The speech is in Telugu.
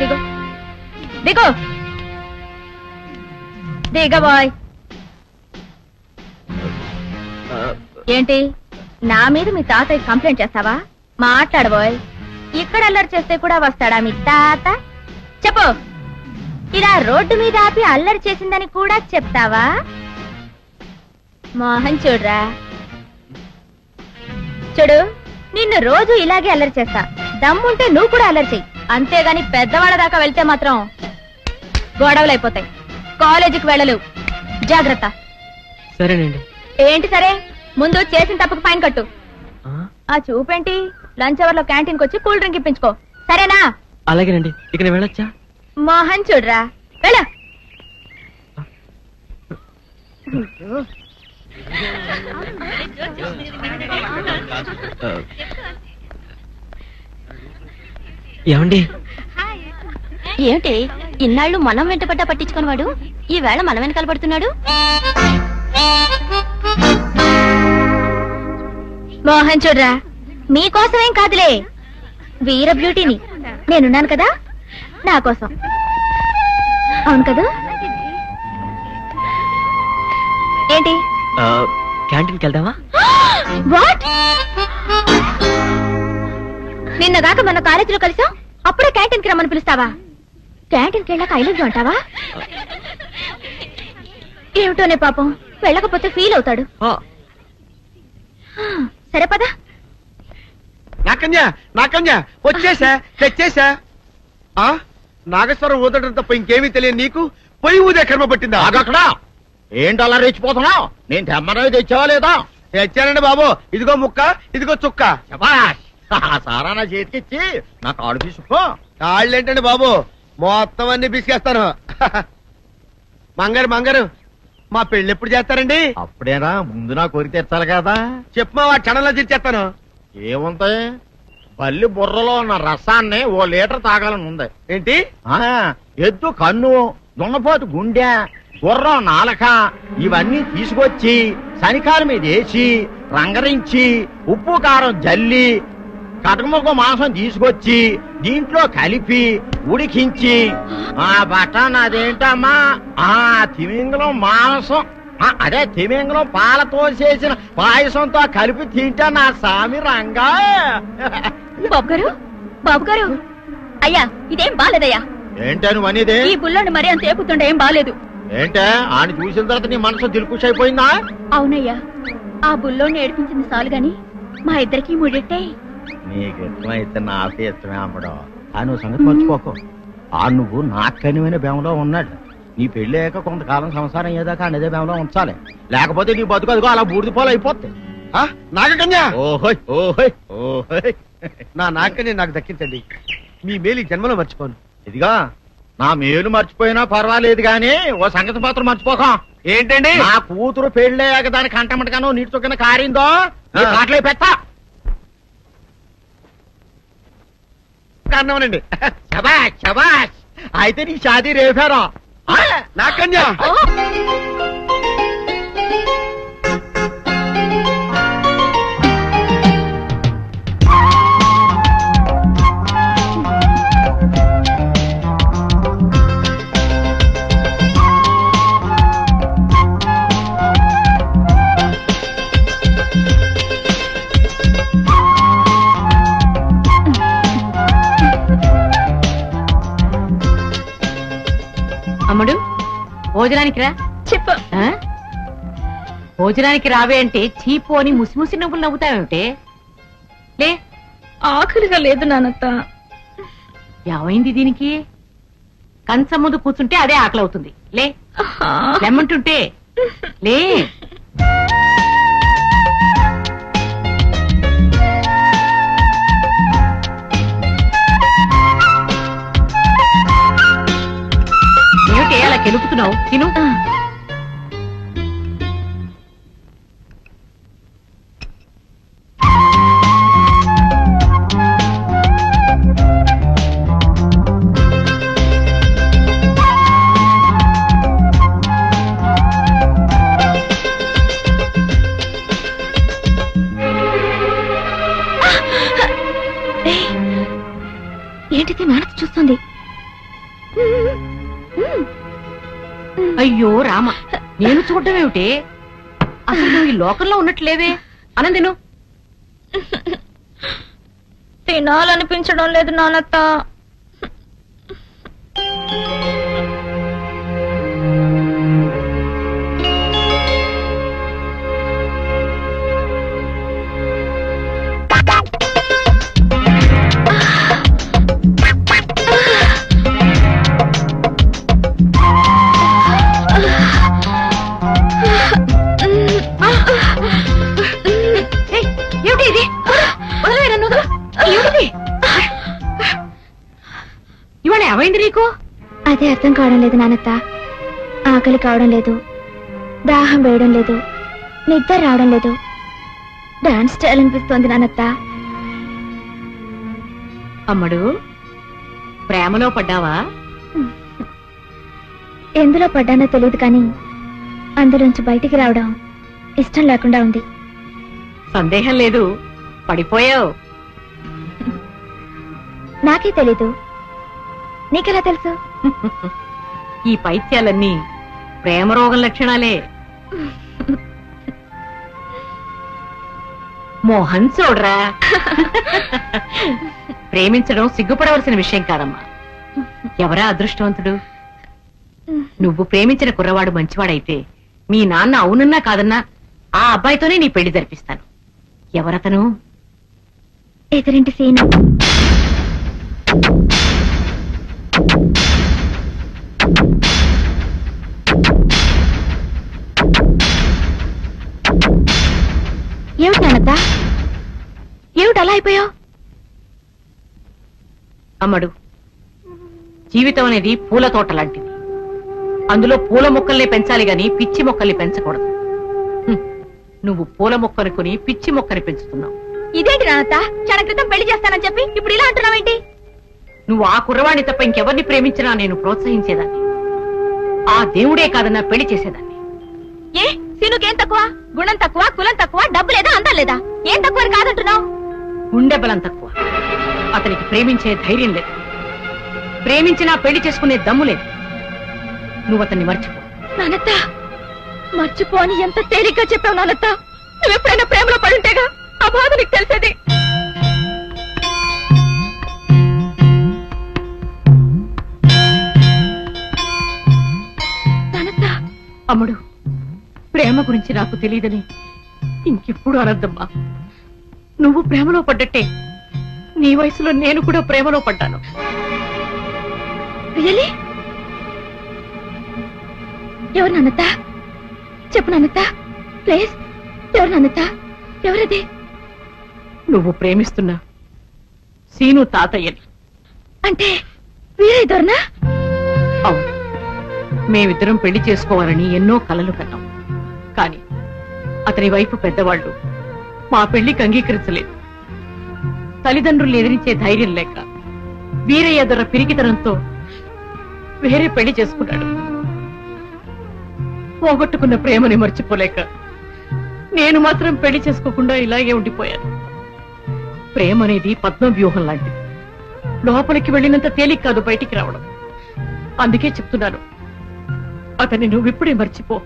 దిగు దిగు దిగ బాయ్ ఏంటి? నా మీద మీ తాతయ్య కంప్లైంట్ చేస్తావా? మాట్లాడబోయ్ ఇక్కడ అల్లరి చేస్తే కూడా వస్తాడా మీ తాత? చెప్పు. ఇలా రోడ్డు మీద ఆపి అల్లరి చేసిందని కూడా చెప్తావా? మోహన్ చూడరా. చూడు నిన్ను రోజు ఇలాగే అల్లరి చేస్తా. దమ్ముంటే నువ్వు కూడా అల్లరి చెయ్యి. అంతేగాని పెద్దవాళ్ళ దాకా వెళ్తే మాత్రం గొడవలు అయిపోతాయి. కాలేజీకి వెళ్ళలేవు. జాగ్రత్త. సరేనండి. ఏంటి సరే? ముందు చేసిన తప్పుకు ఫైన్ కట్టు. ఆ, చూపేంటి? లంచ్ అవర్లో క్యాంటీన్ వచ్చి కూల్ డ్రింక్ ఇప్పించుకో. సరేనా? అలాగేనండి. ఇక నేను వెళ్ళొచ్చా? మోహన్ చూడరా. వెళ్ళ. ఏమండి? ఏమిటి? ఇన్నాళ్ళు మనం వెంటపడ్డా పట్టించుకుని వాడు ఈ వేళ మనం వెనకాల పడుతున్నాడు? మోహన్ చూడరా మీకోసమేం కాదులే. వీర బ్యూటీని. నేనున్నాను కదా? నా కోసం. అవును కదా? ఏంటి? క్యాంటీన్కి వెళ్దామా? వాట్ నిన్న దాకా మన కాలేజీలో కలిసాం అప్పుడే క్యాంటీన్కి రమ్మని పిలుస్తావా? క్యాంటీన్కి వెళ్ళాక ఐలవ్యూ అంటావా? ఏమిటోనే పాపం వెళ్ళకపోతే ఫీల్ అవుతాడు. ఆ, సరే పదా. నాకన్యా నాకన్యా వచ్చేసా తెచ్చేసా? ఆ? నాగేశ్వరం ఊదటం తప్ప ఇంకేమీ తెలియదు నీకు పొయ్యి ఊదే కర్మ పట్టిందా? ఆగక్కడ ఏంటి అలా రెచ్చిపోతున్నావు? నేను తెమ్మనవి తెచ్చావా లేదా? తెచ్చానండి బాబు. ఇదిగో ముక్క ఇదిగో చుక్క. సారా నా చేతికిచ్చి నా కాడు తీసుకో కాళ్ళేంటండి బాబు? మొత్తం అన్ని బిసికేస్తాను. మంగారు మంగారు. మా పెళ్ళి ఎప్పుడు చేస్తారండి? అప్పుడేనా? ముందు నా కోరిక తెచ్చాలి కదా. చెప్పు మా క్షణంలో తీర్చేస్తాను. ఏముంటాయి బల్లి బుర్రలో ఉన్న రసాన్ని ఓ లీటర్ తాగాలని ఉంది. ఏంటి? ఆ ఎద్దు కన్ను దున్నపోతు గుండె గుర్రం నాలక ఇవన్నీ తీసుకొచ్చి శనికాల మీద వేసి రంగరించి ఉప్పు కారం జల్లి కటకముఖ మాంసం తీసుకొచ్చి దీంట్లో కలిపి ఉడికించి ఆ బటన్ అదేంటమ్మా? ఆ తిమింగలం మాంసం అదే తిమింగలం పాలతో చేసిన పాయసంతో కలిపి తింటా నా స్వామి రంగా. బాబు గారు బాబు గారు అయ్యా ఇదేం బాలేదయ్యా? ఏంటని నువ్వు అనేది? ఈ బుల్లోని మరీ అంత ఏపుతుండే ఏం బాలేదు. ఏంటే? ఆయన చూసిన తర్వాత నీ మనసు దిల్కుష్ అయిపోయిందా? అవునయ్యా ఆ బుల్లోని ఏడిపించింది చాలు గాని మా ఇద్దరికి ముడిట్టే? నీకు ఇష్టమైతే నాకే ఇష్టమే అమ్మడం. ఆ నువ్వు సంగతి మర్చిపోకు. ఆ నువ్వు నాకు కనివైన బేమలో ఉన్నాడు. నీ పెళ్ళి అయ్యాక కొంతకాలం సంసారం ఏదాకా అనేదే బేమలో ఉంచాలి. లేకపోతే నీ బతుకు అదిగో అలా బూడిద పోలు అయిపోతుంది ఆ, నాగకన్యా! ఓహోయ్ ఓహోయ్ ఓహోయ్ నా నాగకన్య నాకు దక్కించండి. మీ మేలు ఈ జన్మలో మర్చిపోను. ఇదిగా నా మేలు మర్చిపోయినా పర్వాలేదు గాని ఓ సంగతి మాత్రం మర్చిపోకం. ఏంటండి? నా కూతురు పెళ్ళయ్యాక దాని కంటమటగానో నీటి చొక్కన కారిందో. కాట్లే పెట్టా. కారణమనండి? శబాష్ శబాష్. అయితే నీ షాదీ రేపారా. నాకన్యా భోజనానికి రా చెప్పు? భోజనానికి రావే అంటే చీపు అని ముసిముసి నవ్వులు నవ్వుతావేమిటే? లే. ఆకలిగా లేదు నానత్త. ఏమైంది దీనికి? కంచం ముందు కూర్చుంటే అదే ఆకలి అవుతుంది లే లెమ్మంటుంటే. లే. ఏమిటి అలా కెలుపుతున్నావు తిను. ఏంటిది నాన్నకి చూస్తుంది? అయ్యో రామ నేను చూడడం ఏమిటి? అసలు నువ్వు ఈ లోకంలో ఉన్నట్లేవే? అనందిను తినాలనిపించడం లేదు నానత్తా. అదే అర్థం కావడం లేదు నానత్త. ఆకలి కావడం లేదు. దాహం వేయడం లేదు. నిద్ర రావడం లేదు. డాన్స్ చేయాలనిపిస్తోంది నానత్త. అమ్మడు ప్రేమలో పడ్డావా? ఎందులో పడ్డానో తెలియదు కానీ అందులోంచి బయటికి రావడం ఇష్టం లేకుండా ఉంది. సందేహం లేదు. పడిపోయావు. నాకే తెలీదు. నీకెలా తెలుసు? ఈ పైత్యాలన్నీ ప్రేమ రోగం లక్షణాలే. మోహన్ చూడరా? ప్రేమించడం సిగ్గుపడవలసిన విషయం కాదమ్మా. ఎవరా అదృష్టవంతుడు? నువ్వు ప్రేమించిన కుర్రవాడు మంచివాడైతే మీ నాన్న అవునన్నా కాదన్నా ఆ అబ్బాయితోనే నీ పెళ్ళి జరిపిస్తాను. ఎవరతను? ఎదురింటి సీను. ఏమిటి నానత్త ఏమిటి అలా అయిపోయావు? అమ్మడు జీవితం అనేది పూల తోట లాంటిది. అందులో పూల మొక్కల్ని పెంచాలి గాని పిచ్చి మొక్కల్ని పెంచకూడదు. హ్మ్. నువ్వు పూల మొక్కను కొని పిచ్చి మొక్కని పెంచుతున్నావు. ఇదేంటి నానత్త క్షణ క్రితం పెళ్ళి చేస్తానని చెప్పి ఇప్పుడు ఇలా అంటున్నావేంటి నువ్వు ఆ కుర్రవాణ్ణి తప్ప ఇంకెవరిని ప్రేమించినా నేను ప్రోత్సహించేదాన్ని. ఆ దేవుడే కాదన్నా పెళ్ళి చేసేదాన్ని. ఏ? సీనుకేం తక్కువ? గుణం తక్కువ కులం తక్కువ డబ్బు లేదా అందం లేదా? ఏం తక్కువ అని కాదంటున్నావు? గుండె బలం తక్కువ. అతనికి ప్రేమించే ధైర్యం లేదు. ప్రేమించినా పెళ్ళి చేసుకునే దమ్ము లేదు. నువ్వు అతన్ని మర్చిపో. నానత్త మర్చిపో అని ఎంత తేలిగ్గా చెప్పావు నానత్త? నువ్వెప్పుడైనా ప్రేమలో పడుంటేగా ఆ బాధ నీకు తెలిసేది? అమ్ముడు ప్రేమ గురించి నాకు తెలియదని ఇంకెప్పుడు అనద్దమ్మా. నువ్వు ప్రేమలో పడ్డట్టే నీ వయసులో నేను కూడా ప్రేమలో పడ్డాను. ఎవరు నాన్నత చెప్పు నాన్నత ప్లీజ్ ఎవరు నాన్నత ఎవరది? నువ్వు ప్రేమిస్తున్నా సీను తాతయ్యని. అంటే వీరే దొరనా అవును. మేమిద్దరం పెళ్ళి చేసుకోవాలని ఎన్నో కలలు కన్నాం కానీ అతని వైపు పెద్దవాళ్ళు మా పెళ్ళికి అంగీకరించలేదు. తల్లిదండ్రులు ఎదిరించే ధైర్యం లేక వీరయ్య దొర పిరికితనంతో వేరే పెళ్ళి చేసుకున్నాడు పోగొట్టుకున్న ప్రేమని మర్చిపోలేక నేను మాత్రం పెళ్ళి చేసుకోకుండా ఇలాగే ఉండిపోయాను. ప్రేమ అనేది పద్మవ్యూహం లాంటిది. లోపలికి వెళ్ళినంత తేలిక కాదు బయటికి రావడం. అందుకే చెప్తున్నాను అతన్ని నువ్వు ఇప్పుడే మర్చిపో.